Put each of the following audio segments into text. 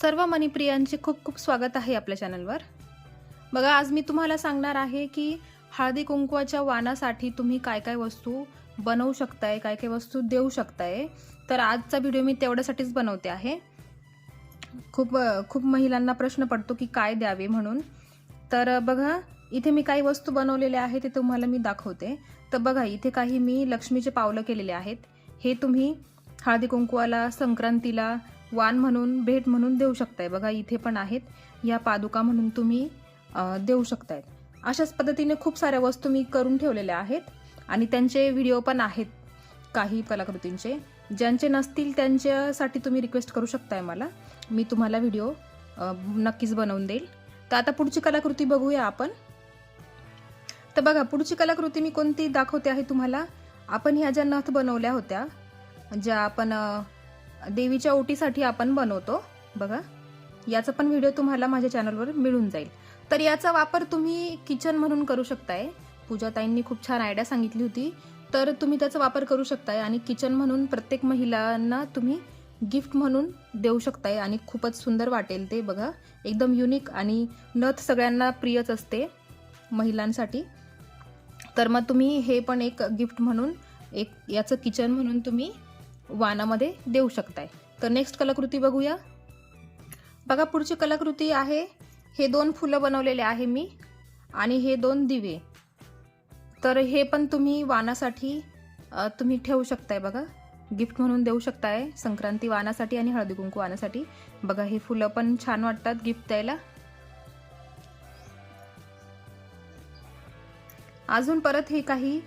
सर्व मणिप्रियांचे खूप खूप स्वागत आहे आपल्या चॅनलवर. बघा आज मी तुम्हाला सांगणार आहे की हळदी कुंकवाच्या वाणासाठी तुम्ही काय काय वस्तू बनवू शकताय काय काय वस्तू देऊ शकताय. तर आजचा व्हिडिओ मी तेवढ्यासाठीच बनवते आहे. खूप खूप महिलांना प्रश्न पडतो की काय द्यावे म्हणून. तर बघा इथे मी काही वस्तू बनवलेल्या आहे ते तुम्हाला मी दाखवते. तर बघा इथे काही मी लक्ष्मीचे पावलं केलेले आहेत. हे तुम्ही हळदी कुंकवाला संक्रांतीला वान म्हणून भेट म्हणून देऊ शकताय. बघा इथे पण आहेत. या पादुका म्हणून तुम्ही देऊ शकताय. अशाच पद्धतीने खूप साऱ्या वस्तू मी करून ठेवलेल्या आहेत. आणि त्यांचे व्हिडिओ पण आहेत काही कलाकृतींचे. ज्यांचे नसतील त्यांच्यासाठी तुम्ही रिक्वेस्ट करू शकताय मला. मी तुम्हाला व्हिडिओ नक्कीच बनवून देईल. तर आता पुढची कलाकृती बघूया आपण. तर बघा पुढची कलाकृती मी कोणती दाखवते आहे तुम्हाला? आपण ह्या ज्या नथ बनवल्या होत्या ज्या आपण देवीच्या ओटीसाठी आपण बनवतो. बघा. याचा पण व्हिडिओ तुम्हाला माझ्या चॅनलवर मिळून जाईल. तर याचा वापर तुम्ही किचन म्हणून करू शकताय. पूजाताईंनी खूप छान आयडिया सांगितली होती. तर तुम्ही त्याचा वापर करू शकताय आणि किचन म्हणून प्रत्येक महिलांना तुम्ही गिफ्ट म्हणून देऊ शकताय आणि खूपच सुंदर वाटेल ते बघा. एकदम युनिक आणि नथ सगळ्यांना प्रियच असते महिलांसाठी. तर मग तुम्ही हे पण एक गिफ्ट म्हणून एक याचं किचन म्हणून तुम्ही वानामध्ये देऊ शकताय. तर नेक्स्ट कलाकृती बघूया. बघा पुढची कलाकृती आहे. हे दोन फुलं बनवलेले आहे मी आणि हे दोन दिवे. तर हे पण तुम्ही वानासाठी तुम्ही ठेवू शकताय बघा. गिफ्ट म्हणून देऊ शकताय. संक्रांती वानासाठी आणि हळदी कुंकू वानासाठी. बघा हे फुलं पण छान वाटतात गिफ्ट द्यायला. अजून परत हे काही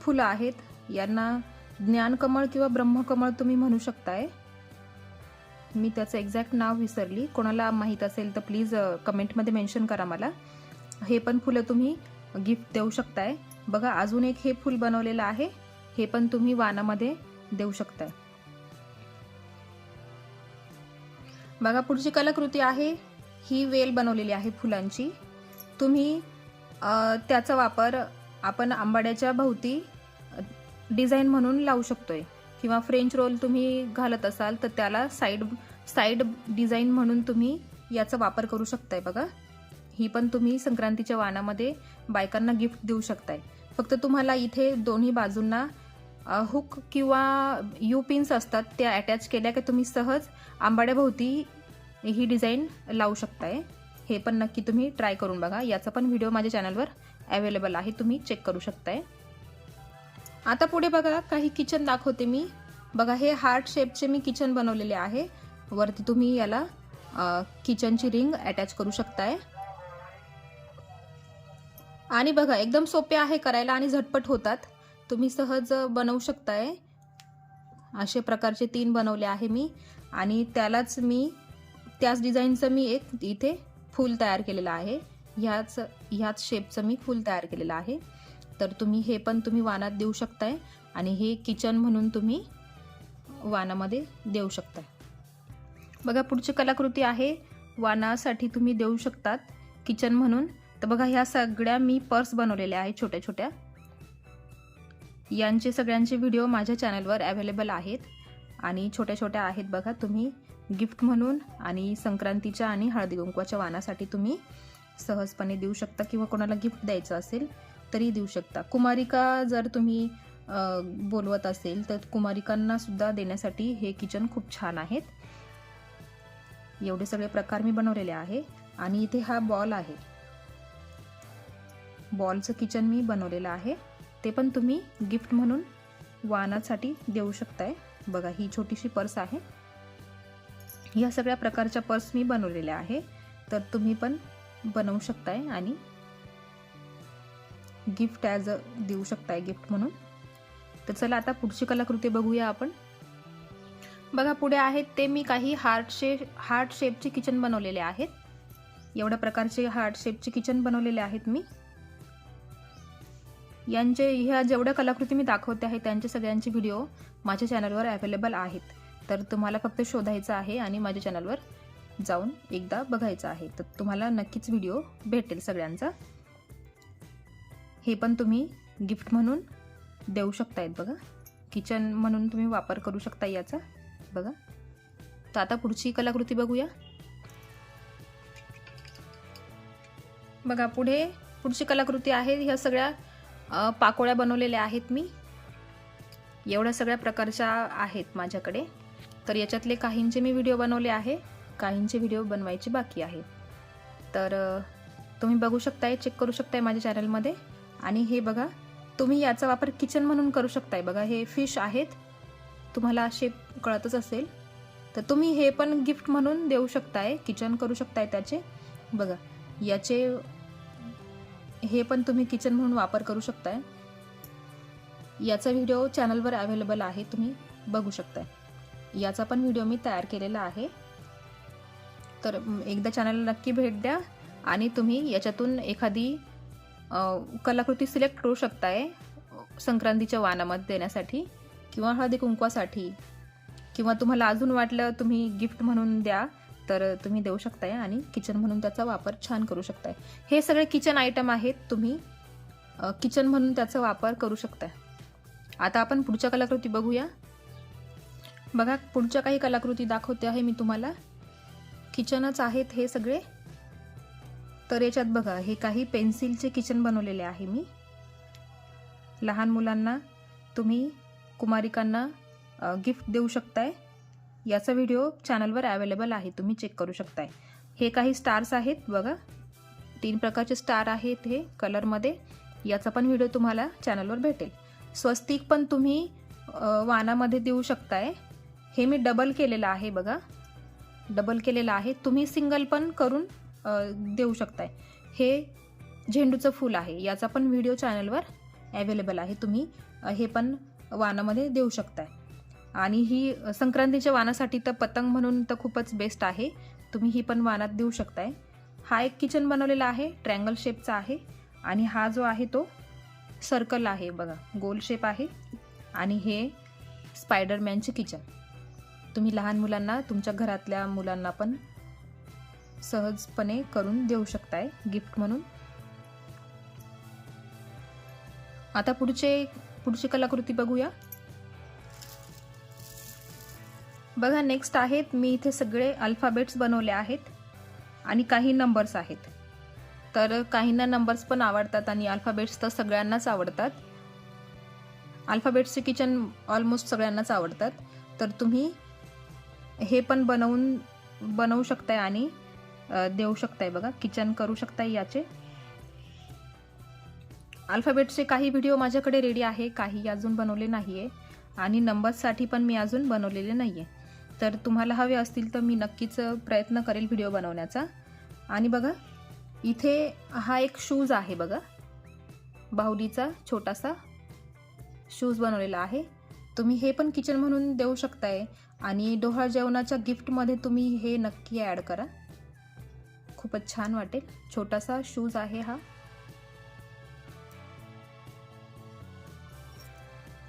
फुलं आहेत. यांना ज्ञानकमळ किंवा ब्रह्मकमळ तुम्ही म्हणू शकताय. मी त्याचं एक्झॅक्ट नाव विसरली. कोणाला माहीत असेल तर प्लीज कमेंटमध्ये मेन्शन करा मला. हे पण फुलं तुम्ही गिफ्ट देऊ शकताय. बघा अजून एक हे फुल बनवलेलं आहे. हे पण तुम्ही वानामध्ये देऊ शकताय. बघा पुढची कलाकृती आहे. ही वेल बनवलेली आहे फुलांची. तुम्ही त्याचा वापर आपण आंबाड्याच्या भोवती डिझाईन म्हणून लावू शकतोय. किंवा फ्रेंच रोल तुम्ही घालत असाल तर त्याला साईड साईड डिझाईन म्हणून तुम्ही याचा वापर करू शकताय बघा. ही पण तुम्ही संक्रांतीच्या वाणामध्ये बायकांना गिफ्ट देऊ शकताय. फक्त तुम्हाला इथे दोन्ही बाजूंना हुक किंवा यू पिन्स असतात त्या अटॅच केल्या की तुम्ही सहज आंबाड्याभोवती ही डिझाईन लावू शकताय. हे पण नक्की तुम्ही ट्राय करून बघा. याचा पण व्हिडिओ माझ्या चॅनलवर अवेलेबल आहे. तुम्ही चेक करू शकताय. आता पुढे बघा काही किचन दाखवते मी. बघा हे हार्ट शेपचे मी किचन बनवलेले आहे. वरती तुम्ही याला किचनची रिंग अटॅच करू शकताय. आणि बघा एकदम सोपे आहे करायला आणि झटपट होतात. तुम्ही सहज बनवू शकताय. असे प्रकारचे तीन बनवले आहे मी. आणि त्यालाच मी त्याच डिझाईनचं मी एक इथे फूल तयार केलेलं आहे. ह्याच ह्याच शेपचं मी फूल तयार केलेलं आहे. तर तुम्ही हे पण तुम्ही वानात देऊ शकताय आणि हे किचन म्हणून तुम्ही वानामध्ये देऊ शकताय. बघा पुढची कलाकृती आहे. वानासाठी तुम्ही देऊ शकतात किचन म्हणून. तर बघा ह्या सगळ्या मी पर्स बनवलेल्या आहेत छोट्या छोट्या यांचे सगळ्यांचे व्हिडिओ माझ्या चॅनलवर अवेलेबल आहेत. आणि छोट्या छोट्या आहेत बघा तुम्ही गिफ्ट म्हणून आणि संक्रांतीच्या आणि हळदी कुंकवाच्या वानासाठी तुम्ही सहजपणे देऊ शकता किंवा कोणाला गिफ्ट द्यायचं असेल तरी देऊ शकता. कुमारिका जर तुम्ही बोलवत असेल तर कुमारिकांना सुद्धा देण्यासाठी हे किचन खूप छान आहेत. एवढे सगळे प्रकार मी बनवलेले आहे आणि इथे हा बॉल आहे. बॉलचं किचन मी बनवलेलं आहे. ते पण तुम्ही गिफ्ट म्हणून वाहनासाठी देऊ शकताय. बघा ही छोटीशी पर्स आहे. या सगळ्या प्रकारच्या पर्स मी बनवलेल्या आहे. तर तुम्ही पण बनवू शकताय आणि गिफ्ट ॲज अ देऊ शकताय गिफ्ट म्हणून. तर चला आता पुढची कलाकृती बघूया आपण. बघा पुढे आहेत ते मी काही हार्ट शेप हार्ट शेपचे किचन बनवलेले आहेत. एवढ्या प्रकारचे हार्ट शेपचे किचन बनवलेले आहेत मी. यांचे ह्या जेवढ्या कलाकृती मी दाखवते आहे त्यांचे सगळ्यांचे व्हिडिओ माझ्या चॅनलवर अवेलेबल आहेत. तर तुम्हाला फक्त शोधायचं आहे आणि माझ्या चॅनलवर जाऊन एकदा बघायचं आहे. तर तुम्हाला नक्कीच व्हिडिओ भेटेल सगळ्यांचा. हे पण तुम्ही गिफ्ट म्हणून देऊ शकतायत बघा. किचन म्हणून तुम्ही वापर करू शकता याचा. बघा. तर आता पुढची कलाकृती बघूया. बघा पुढे पुढची कलाकृती आहे. ह्या सगळ्या पाकोळ्या बनवलेल्या आहेत मी. एवढ्या सगळ्या प्रकारच्या आहेत माझ्याकडे. तर याच्यातले काहींचे मी व्हिडिओ बनवले आहे. काहींचे व्हिडिओ बनवायचे बाकी आहे. तर तुम्ही बघू शकताय चेक करू शकताय माझ्या चॅनलमध्ये आणि हे बघा तुम्ही याचा वापर किचन म्हणून करू शकताय. बघा हे फिश आहेत. तुम्हाला शेप कळतच असेल. तर तुम्ही हे पण गिफ्ट म्हणून देऊ शकताय किचन करू शकताय त्याचे. बघा याचे हे पण तुम्ही किचन म्हणून वापर करू शकताय. याचा व्हिडिओ चॅनलवर अवेलेबल आहे तुम्ही बघू शकताय. याचा पण व्हिडिओ मी तयार केलेला आहे. तर एकदा चॅनलला नक्की भेट द्या आणि तुम्ही याच्यातून एखादी कलाकृती सिलेक्ट करू शकताय संक्रांतीच्या वानामध्ये देण्यासाठी किंवा हळदी कुंकवासाठी. किंवा तुम्हाला अजून वाटलं तुम्ही गिफ्ट म्हणून द्या तर तुम्ही देऊ शकताय आणि किचन म्हणून त्याचा वापर छान करू शकताय. हे सगळे किचन आयटम आहेत तुम्ही किचन म्हणून त्याचा वापर करू शकताय. आता आपण पुढच्या कलाकृती बघूया. बघा पुढच्या काही कलाकृती दाखवते आहे मी तुम्हाला. किचनच आहेत हे सगळे. तर याच्यात बघा हे काही पेन्सिलचे किचन बनवलेले आहे मी. लहान मुलांना तुम्ही कुमारिकांना गिफ्ट देऊ शकताय. याचा व्हिडिओ चॅनलवर अवेलेबल आहे तुम्ही चेक करू शकताय. हे काही स्टार्स आहेत बघा. तीन प्रकारचे स्टार आहेत हे कलरमध्ये. याचा पण व्हिडिओ तुम्हाला चॅनलवर भेटेल. स्वस्तिक पण तुम्ही वानामध्ये देऊ शकताय. हे मी डबल केलेलं आहे बघा. डबल केलेलं आहे. तुम्ही सिंगल पण करून देऊ शकताय. हे झेंडूचं फूल आहे. याचा पण व्हिडिओ चॅनलवर अवेलेबल आहे. तुम्ही हे पण वानामध्ये देऊ शकताय. आणि ही संक्रांतीच्या वानासाठी तर पतंग म्हणून तर खूपच बेस्ट आहे. तुम्ही ही पण वानात देऊ शकताय. हा एक किचन बनवलेला आहे. ट्रँगल शेपचा आहे. आणि हा जो आहे तो सर्कल आहे बघा. गोल शेप आहे. आणि हे स्पायडरमॅनचे किचन तुम्ही लहान मुलांना तुमच्या घरातल्या मुलांना पण सहजपणे करून देऊ शकताय गिफ्ट म्हणून. आता पुढचे पुढची कलाकृती बघूया. बघा नेक्स्ट आहेत. मी इथे सगळे अल्फाबेट्स बनवले आहेत आणि काही नंबर्स आहेत. तर काहींना नंबर्स पण आवडतात आणि अल्फाबेट्स तर सगळ्यांनाच आवडतात. अल्फाबेट्सचे किचन ऑलमोस्ट सगळ्यांनाच आवडतात. तर तुम्ही हे पण बनवून बनवू शकताय आणि देऊ शकताय बघा. किचन करू शकताय याचे. अल्फाबेटचे काही व्हिडिओ माझ्याकडे रेडी आहे. काही अजून बनवले नाही आहे आणि नंबर्ससाठी पण मी अजून बनवलेले नाही आहे तर तुम्हाला हवे असतील तर मी नक्कीच प्रयत्न करेल व्हिडिओ बनवण्याचा. आणि बघा इथे हा एक शूज आहे बघा. बाहुलीचा छोटासा शूज बनवलेला आहे. तुम्ही हे पण किचन म्हणून देऊ शकताय. आणि डोहाळ जेवणाच्या गिफ्टमध्ये तुम्ही हे नक्की ॲड करा. खूपच छान वाटेल. छोटासा शूज आहे हा.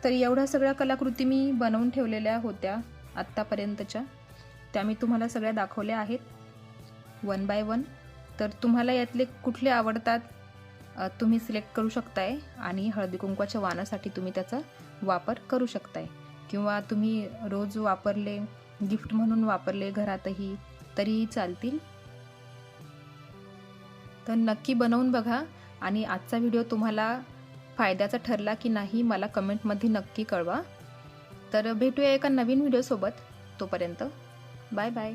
तर एवढ्या सगळ्या कलाकृती मी बनवून ठेवलेल्या होत्या आत्तापर्यंतच्या. त्या मी तुम्हाला सगळ्या दाखवल्या आहेत. वन बाय वन तर तुम्हाला यातले कुठले आवडतात तुम्ही सिलेक्ट करू शकताय आणि हळदी कुंकवाच्या वानासाठी तुम्ही त्याचा वापर करू शकताय. किंवा तुम्ही रोज वापरले गिफ्ट म्हणून वापरले घरातही तरीही चालतील. तर नक्की बनवून बघा. आणि आजचा व्हिडिओ तुम्हाला फायद्याचा ठरला की नाही मला कमेंटमध्ये नक्की कळवा. तर भेटूया एका नवीन व्हिडिओसोबत. तोपर्यंत बाय बाय.